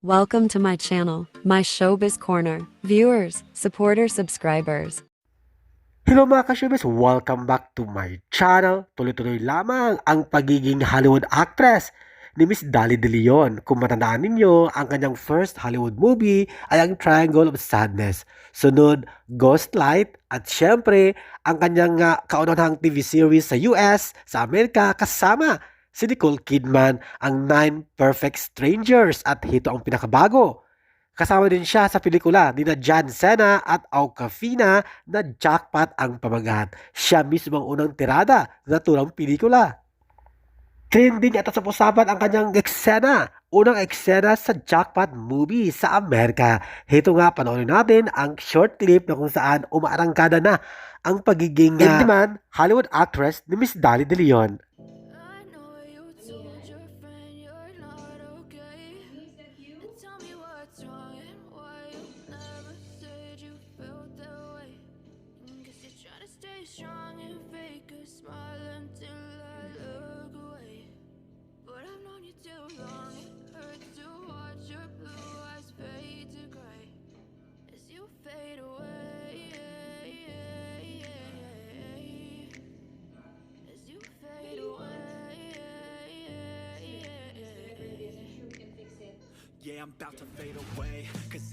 Welcome to my channel, my showbiz corner. Viewers, supporters, subscribers. Hello mga ka-showbiz! Welcome back to my channel. Tuloy-tuloy lamang ang pagiging Hollywood actress ni Miss Dali De Leon. Kung matandaan ninyo, ang kanyang first Hollywood movie ay ang Triangle of Sadness. Sunod, Ghost Light. At syempre, ang kanyang uh, kaunahang TV series sa US, sa Amerika, kasama si Nicole Kidman, ang Nine Perfect Strangers. At ito ang pinakabago. Kasama din siya sa pelikula ni na John Cena at Awkwafina na jackpot ang pamagat. Siya mismo ang unang tirada na naturang pelikula. Trending at sa usapan ang kanyang eksena. Unang eksena sa jackpot movie sa Amerika. Ito nga, panoorin natin ang short clip na kung saan umaarangkada na ang pagiging uh, Hollywood actress ni Miss Dali De Leon. Strong and fake a smile until I look away. But I've known you too long, it hurts to watch your blue eyes fade to gray. As you fade away. As you fade away. Yeah, I'm about to fade away. Cause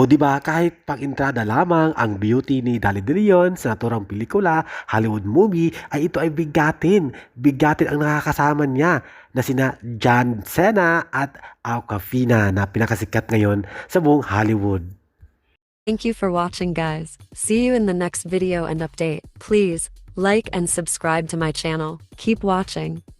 O di ba kahit pag-entrada lamang ang beauty ni Dali De Leon sa naturang pelikula, Hollywood movie, ay ito ay bigatin. Bigatin ang nakakasama niya na sina John Cena at Awkwafina na pinakasikat ngayon sa buong Hollywood. Thank you for watching, guys. See you in the next video and update. Please like and subscribe to my channel. Keep watching.